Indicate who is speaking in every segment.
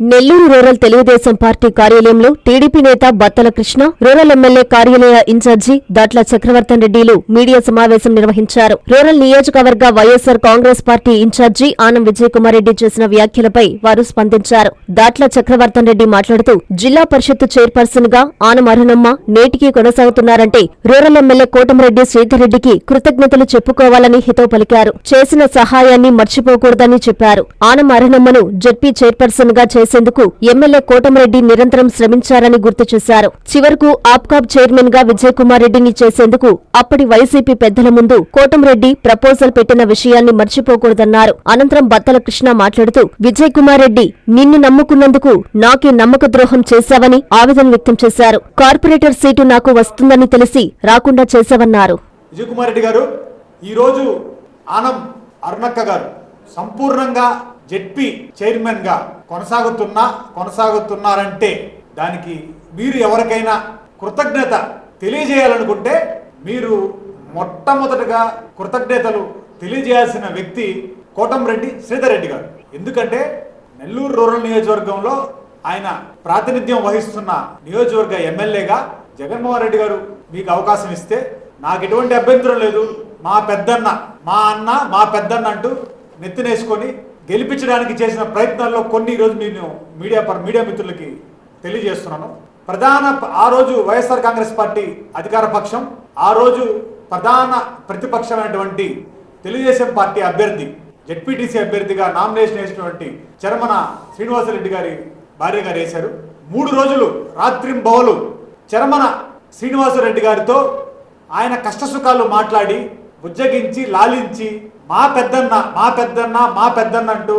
Speaker 1: Nellore rural Telugu Desam party కార్యాలయంలో TDP నేత Battala Krishna rural MLA కార్యాలయ ఇన్ఛార్జి దాట్ల చక్రవర్తన్ రెడ్డిలు మీడియా సమావేశం నిర్వహించారు. రూరల్ నియోజకవర్గ YSR Congress party in charge Anam Vijayakumar Reddy చేసిన వ్యాఖ్యలపై వారు స్పందించారు. దాట్ల చక్రవర్తన్ రెడ్డి మాట్లాడుతూ జిల్లా పరిషత్ చైర్పర్సన్గా ఆనం అరుణమ్మ నేటికీ కొనసాగుతున్నారంటే రూరల్ ఎమ్మెల్యే కోటమిరెడ్డి శ్రీధర్ రెడ్డికి కృతజ్ఞతలు చెప్పుకోవాలని హితవు పలికారు. చేసిన సహాయాన్ని మర్చిపోకూడదని చెప్పారు. ఆనం అరుణమ్మను జడ్పీ చైర్పర్సన్గా చేసేందుకు ఎమ్మెల్యే కోటమిరెడ్డి నిరంతరం శ్రమించారని గుర్తు చేశారు. చివరకు ఆప్కాబ్ చైర్మన్గా విజయ్ కుమార్ రెడ్డిని చేసేందుకు అప్పటి వైసీపీ పెద్దల ముందు కోటమిరెడ్డి ప్రపోజల్ పెట్టిన విషయాన్ని మర్చిపోకూడదన్నారు. అనంతరం బత్తల కృష్ణ మాట్లాడుతూ విజయ్ కుమార్ రెడ్డి నిన్ను నమ్ముకున్నందుకు నాకే నమ్మక ద్రోహం చేశావని ఆవేదన వ్యక్తం చేశారు. కార్పొరేటర్ సీటు నాకు వస్తుందని తెలిసి రాకుండా చేశావన్నారు.
Speaker 2: విజయ్ కుమార్ రెడ్డి గారు ఈరోజు ఆనం అరుణక్క గారు సంపూర్ణంగా జెడ్పీ చైర్మన్గా కొనసాగుతున్నా కొనసాగుతున్నారంటే దానికి మీరు ఎవరికైనా కృతజ్ఞత తెలియజేయాలనుకుంటే మీరు మొట్టమొదటగా కృతజ్ఞతలు తెలియజేయాల్సిన వ్యక్తి కోటంరెడ్డి శ్రీధర్ రెడ్డి గారు. ఎందుకంటే నెల్లూరు రూరల్ నియోజకవర్గంలో ఆయన ప్రాతినిధ్యం వహిస్తున్న నియోజకవర్గ ఎమ్మెల్యేగా జగన్మోహన్ రెడ్డి గారు మీకు అవకాశం ఇస్తే నాకు ఎటువంటి అభ్యంతరం లేదు. మా పెద్దన్న మా అన్న మా పెద్దన్న అంటూ నెత్తినేసుకొని గెలిపించడానికి చేసిన ప్రయత్నాల్లో కొన్ని ఈరోజు నేను మీడియా పర్ మీడియా మిత్రులకి తెలియజేస్తున్నాను. ప్రధాన ఆ రోజు వైఎస్ఆర్ కాంగ్రెస్ పార్టీ అధికార పక్షం ఆ రోజు ప్రధాన ప్రతిపక్షమైనటువంటి తెలుగుదేశం పార్టీ అభ్యర్థి జెడ్పీటీసీ అభ్యర్థిగా నామినేషన్ వేసినటువంటి చరమన శ్రీనివాసరెడ్డి గారి భార్య గారు వేశారు. మూడు రోజులు రాత్రింబవలు చరమన శ్రీనివాసరెడ్డి గారితో ఆయన కష్టసుఖాలు మాట్లాడి బుజ్జగించి లాలించి మా పెద్దన్న మా పెద్దన్న మా పెద్దన్న అంటూ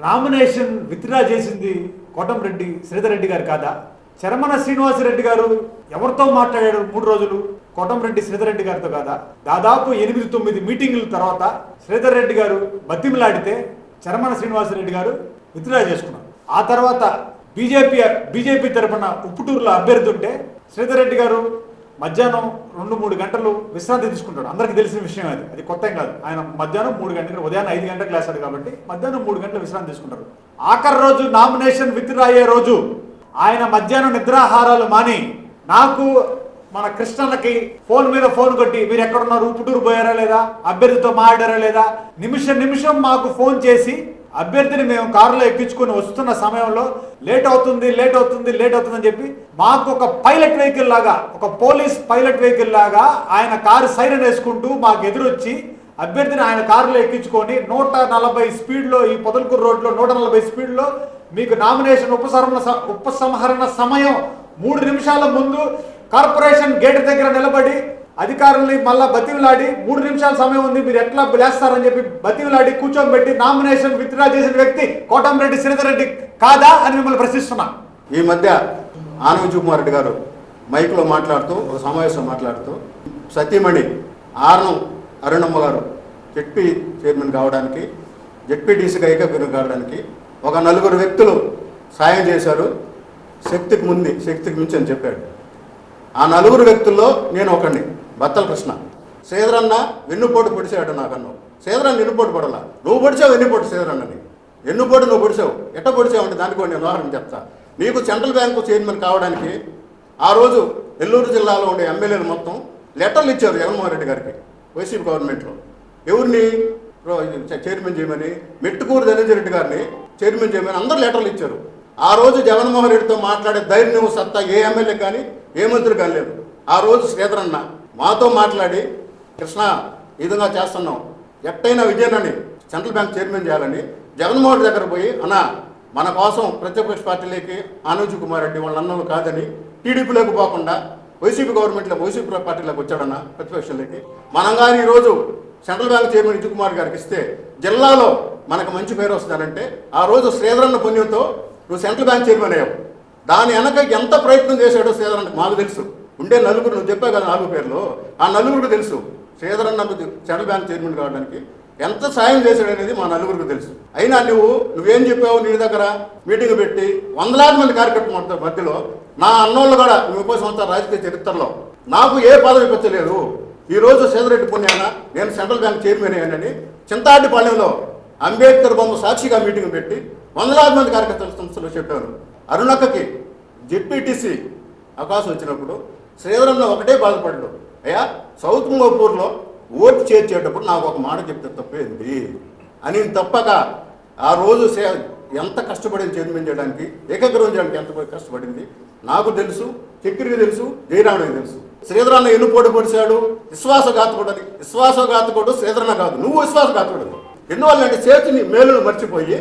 Speaker 2: నామినేషన్ విత్డ్రా చేసింది కోటంరెడ్డి శ్రీధర్రెడ్డి గారు కాదా? చరమన శ్రీనివాసరెడ్డి గారు ఎవరితో మాట్లాడారు మూడు రోజులు? కోటంరెడ్డి శ్రీధర్రెడ్డి గారితో కాదా? దాదాపు ఎనిమిది తొమ్మిది మీటింగుల తర్వాత శ్రీధర్ రెడ్డి గారు బతిమిలాడితే చరమన శ్రీనివాసరెడ్డి గారు విత్డ్రా చేసుకున్నారు. ఆ తర్వాత బీజేపీ బీజేపీ తరఫున ఉప్పుటూరులో అభ్యర్థి ఉంటే శ్రీధర్ రెడ్డి గారు మధ్యాహ్నం రెండు మూడు గంటలు విశ్రాంతి తీసుకుంటాడు. అందరికీ తెలిసిన విషయం అది. అది కొత్త కాదు. ఆయన మధ్యాహ్నం మూడు గంటలు ఉదయాన్నే ఐదు గంటలకు లేస్తాడు కాబట్టి మధ్యాహ్నం మూడు గంటలు విశ్రాంతి తీసుకుంటారు ఆఖరి రోజు నామినేషన్ విత్డ్రా అయ్యే రోజు ఆయన మధ్యాహ్నం నిద్రాహారాలు మాని నాకు మన కృష్ణన్నకి ఫోన్ మీద ఫోన్ కొట్టి మీరు ఎక్కడున్నారు? పుట్టూరు పోయారా లేదా? అభ్యర్థితో మాట్లాడారా లేదా? నిమిషం నిమిషం మాకు ఫోన్ చేసి అభ్యర్థిని మేము కారులో ఎక్కించుకొని వస్తున్న సమయంలో లేట్ అవుతుంది లేట్ అవుతుంది లేట్ అవుతుంది అని చెప్పి మాకు ఒక పైలట్ వెహికల్ లాగా ఒక పోలీస్ పైలట్ వెహికల్ లాగా ఆయన కారు సైరన్ వేసుకుంటూ మాకు ఎదురొచ్చి అభ్యర్థిని ఆయన కారులో ఎక్కించుకొని నూట నలభై స్పీడ్లో ఈ పొదలకూరు రోడ్లో నూట నలభై స్పీడ్లో మీకు నామినేషన్ ఉపసంహరణ స- ఉపసంహరణ సమయం మూడు నిమిషాల ముందు కార్పొరేషన్ గేట్ దగ్గర నిలబడి అధికారుల్ని మళ్ళా బతివిలాడి మూడు నిమిషాల సమయం ఉంది మీరు ఎట్లా లేస్తారని చెప్పి బతివిలాడి కూర్చోబెట్టి నామినేషన్ విత్డ్రా చేసిన వ్యక్తి కోటంరెడ్డి శ్రీధర్ రెడ్డి కాదా అని మిమ్మల్ని ప్రశ్నిస్తున్నా.
Speaker 3: ఈ మధ్య ఆనంద కుమార్ రెడ్డి గారు మైక్లో మాట్లాడుతూ ఒక సమావేశం మాట్లాడుతూ సతీమణి ఆర్నం అరుణమ్మ గారు జెడ్పీ చైర్మన్ కావడానికి జెడ్పీటీసీగా ఏకగ్రీవం కావడానికి ఒక నలుగురు వ్యక్తులు సాయం చేశారు. శక్తికి ముందు శక్తికి మించి అని చెప్పాడు. ఆ నలుగురు వ్యక్తుల్లో నేను ఒకడిని బత్తల కృష్ణ. సేదరన్న వెన్నుపోటు పొడిచాడు నాకన్ను. సేదరన్న వెన్నుపోటు పడలా. నువ్వు పొడిచావు వెన్నుపోటు సేదరన్నని ఎన్నుపోటు నువ్వు పొడిచావు? ఎట్ట పొడిచావు అంటే దానికి నేను ఉదాహరణ చెప్తా. నీకు సెంట్రల్ బ్యాంకు చైర్మన్ కావడానికి ఆ రోజు నెల్లూరు జిల్లాలో ఉండే ఎమ్మెల్యేలు మొత్తం లెటర్లు ఇచ్చారు జగన్మోహన్ రెడ్డి గారికి వైసీపీ గవర్నమెంట్లో. ఎవరిని? చైర్మన్ చేయమని మెట్టుకూరు ధనంజయ రెడ్డి గారిని చైర్మన్ చేయమని అందరూ లెటర్లు ఇచ్చారు. ఆ రోజు జగన్మోహన్ రెడ్డితో మాట్లాడే ధైర్యం సత్తా ఏ ఎమ్మెల్యే కానీ ఏ మంత్రి కానీ లేదు. ఆ రోజు శ్రీధరన్న మాతో మాట్లాడి కృష్ణ ఈ విధంగా చేస్తున్నాం ఎట్టయినా విజయనని సెంట్రల్ బ్యాంక్ చైర్మన్ చేయాలని జగన్మోహన్ దగ్గర పోయి అన్న మన కోసం ప్రతిపక్ష పార్టీలోకి ఆనోజు కుమార్ రెడ్డి వాళ్ళ అన్నలు కాదని టీడీపీలోకి పోకుండా వైసీపీ గవర్నమెంట్లో వైసీపీ పార్టీలోకి వచ్చాడన్న ప్రతిపక్షంలోకి. మనం కానీ ఈరోజు central bank chairman Vijay Kumar గారికి ఇస్తే జిల్లాలో మనకు మంచి పేరు వస్తుందంటే ఆ రోజు శ్రీధరన్న పుణ్యంతో నువ్వు సెంట్రల్ బ్యాంక్ చైర్మన్ అయ్యావు. దాని వెనక ఎంత ప్రయత్నం చేశాడో శ్రీధరన్ మాకు తెలుసు. ఉండే నలుగురు నువ్వు చెప్పావు కదా నాలుగు పేర్లు. ఆ నలుగురికి తెలుసు. శ్రీధరన్న సెంట్రల్ బ్యాంక్ చైర్మన్ కావడానికి ఎంత సాయం చేశాడు అనేది మా నలుగురికి తెలుసు. అయినా నువ్వు నువ్వేం చెప్పావు నీ దగ్గర? మీటింగ్ పెట్టి వందలాది మంది కార్యకర్తల మధ్యలో నా అన్నోళ్ళు కూడా ముప్పై సంవత్సరాల రాజకీయ చరిత్రలో నాకు ఏ పదవి ఇప్పించలేదు ఈ రోజు సేదరెడ్డి పుణ్యాన నేను సెంట్రల్ బ్యాంక్ చైర్మన్ అయ్యానని చింతాడిపాళ్యంలో అంబేద్కర్ బొమ్మ సాక్షిగా మీటింగ్ పెట్టి వందలాది మంది కార్యకర్తల సంస్థలో చెప్పాను అరుణక్కకి జెడ్పీటీసీ అవకాశం వచ్చినప్పుడు శ్రీధరన్న ఒకటే బాధపడ్డు అయ్యా సౌత్ మోపూర్లో ఓటు చేర్చేటప్పుడు నాకు ఒక మాట చెప్తే తప్పేంది అని తప్పక ఆ రోజు సే ఎంత కష్టపడింది చైర్మన్ చేయడానికి ఏకగ్రహం చేయడానికి ఎంత కష్టపడింది? నాకు తెలుసు చక్రికి తెలుసు జయరాముడికి తెలుసు. శ్రీధరాన్న ఎన్ను పోటీ పొడిచాడు విశ్వాసఘాతకుడు అని విశ్వాసఘాతకుడు శ్రీధరన్న కాదు నువ్వు విశ్వాసఘాతకుడు వాళ్ళంటే చేతిని మేలును మర్చిపోయి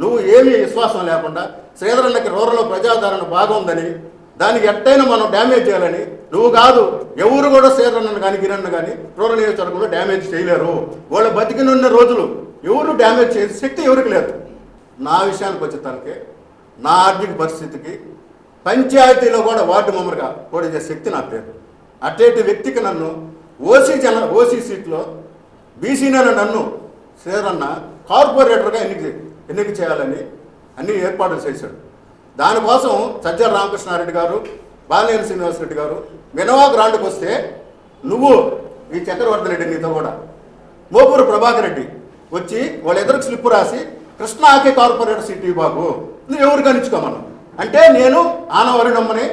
Speaker 3: నువ్వు ఏమీ విశ్వాసం లేకుండా శ్రీధరన్నకి రూరల్లో ప్రజాదరణ బాగుందని దానికి ఎట్టయినా మనం డ్యామేజ్ చేయాలని. నువ్వు కాదు ఎవరు కూడా శ్రీధరన్నను కానీ గిరన్ను కానీ రూరల్ నియోజకవర్గంలో డ్యామేజ్ చేయలేరు. వాళ్ళ బతికినున్న రోజులు ఎవరు డ్యామేజ్ చేసే శక్తి ఎవరికి లేదు. నా విషయానికి వచ్చేతానికి నా ఆర్థిక పరిస్థితికి పంచాయతీలో కూడా వార్డు మెంబర్గా పోటీ చేసే శక్తి నాకు లేదు అట్టేటి వ్యక్తికి నన్ను ఓసీ జన ఓసీ సీట్లో బీసీ నన్ను సేరన్న కార్పొరేటర్గా ఎన్నిక ఎన్నిక చేయాలని అన్ని ఏర్పాట్లు చేశాడు. దానికోసం సజ్జల రామకృష్ణారెడ్డి గారు బాలినేని శ్రీనివాసరెడ్డి గారు మినవా గ్రాండ్కి వస్తే నువ్వు ఈ చక్రవర్తి రెడ్డి నీతో కూడా. మోపూరు ప్రభాకర్ రెడ్డి వచ్చి వాళ్ళిద్దరికి స్లిప్ రాసి కృష్ణాకి కార్పొరేటర్ సిటీ బాబు. నువ్వు ఎవరు కనిచ్చుకోమను అంటే నేను ఆనవరణమ్మని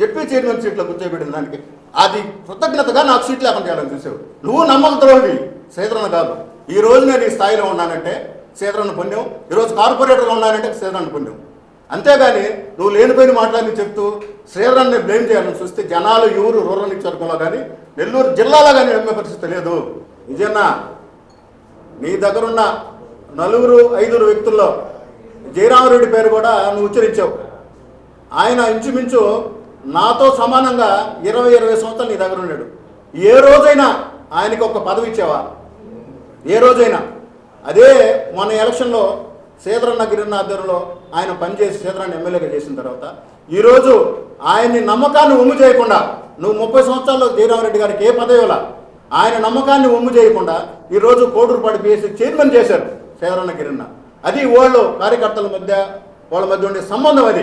Speaker 3: చెప్పి చైర్మన్ సీట్లో కూర్చోబెట్టిన దానికి. అది కృతజ్ఞతగా నాకు సీట్ లేకుండా చేయాలని చూసావు. నువ్వు నమ్మకద్రోహి సేదరణ కాదు. ఈ రోజు నేను ఈ స్థాయిలో ఉన్నానంటే సేదరణ పుణ్యం ఈరోజు కార్పొరేటర్గా ఉన్నానంటే సేదరణ పుణ్యం అంతేగాని నువ్వు లేనిపోయిన మాట్లాడి చెప్తూ శ్రీధరాన్ని బ్లేమ్ చేయాలని చూస్తే జనాలు ఎవరు రూరల్ నియోజకవర్గంలో కానీ నెల్లూరు జిల్లాలో కానీ నమ్మే పరిస్థితి లేదు. నిజన్నా నీ దగ్గరున్న నలుగురు ఐదుగురు వ్యక్తుల్లో జయరామరెడ్డి పేరు కూడా నువ్వు ఉచ్చరించావు. ఆయన ఇంచుమించు నాతో సమానంగా ఇరవై ఇరవై సంవత్సరాలు నీ దగ్గర ఉన్నాడు. ఏ రోజైనా ఆయనకి ఒక పదవి ఇచ్చావా ఏ రోజైనా. అదే మన ఎలక్షన్లో సీతరన్న గిరిన్న ఆధ్వర్యంలో ఆయన పనిచేసి సీతరాన్ని ఎమ్మెల్యేగా చేసిన తర్వాత ఈరోజు ఆయన్ని నమ్మకాన్ని ఉమ్ము చేయకుండా నువ్వు ముప్పై సంవత్సరాల్లో జయరామరెడ్డి గారికి ఏ పదవిలా ఆయన నమ్మకాన్ని ఉమ్ము చేయకుండా ఈరోజు కోడూరుపాటి పిఎస్సి చైర్మన్ చేశారు సీతరన్న గిరిన్న అది వాళ్ళు కార్యకర్తల మధ్య వాళ్ళ మధ్య ఉండే సంబంధం అది.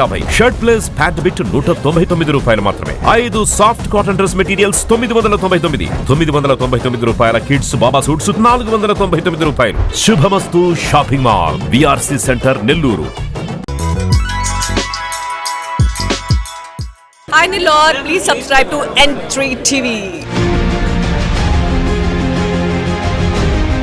Speaker 4: యాభై. షర్ట్ ప్లస్ ప్యాంట్ బిట్ నూట తొంభై తొమ్మిది రూపాయలు మాత్రమే. ఐదు సాఫ్ట్ కాటన్ డ్రెస్ మెటీరియల్స్ తొమ్మిది వందల తొంభై తొమ్మిది. తొమ్మిది వందల తొంభై తొమ్మిది రూపాయల కిడ్స్ బాబా సూట్స్ నాలుగు వందల తొంభై తొమ్మిది రూపాయలు. Shubhamastu shopping mall VRC centre Nellore.
Speaker 5: Hi Nilor, please subscribe to N3 TV.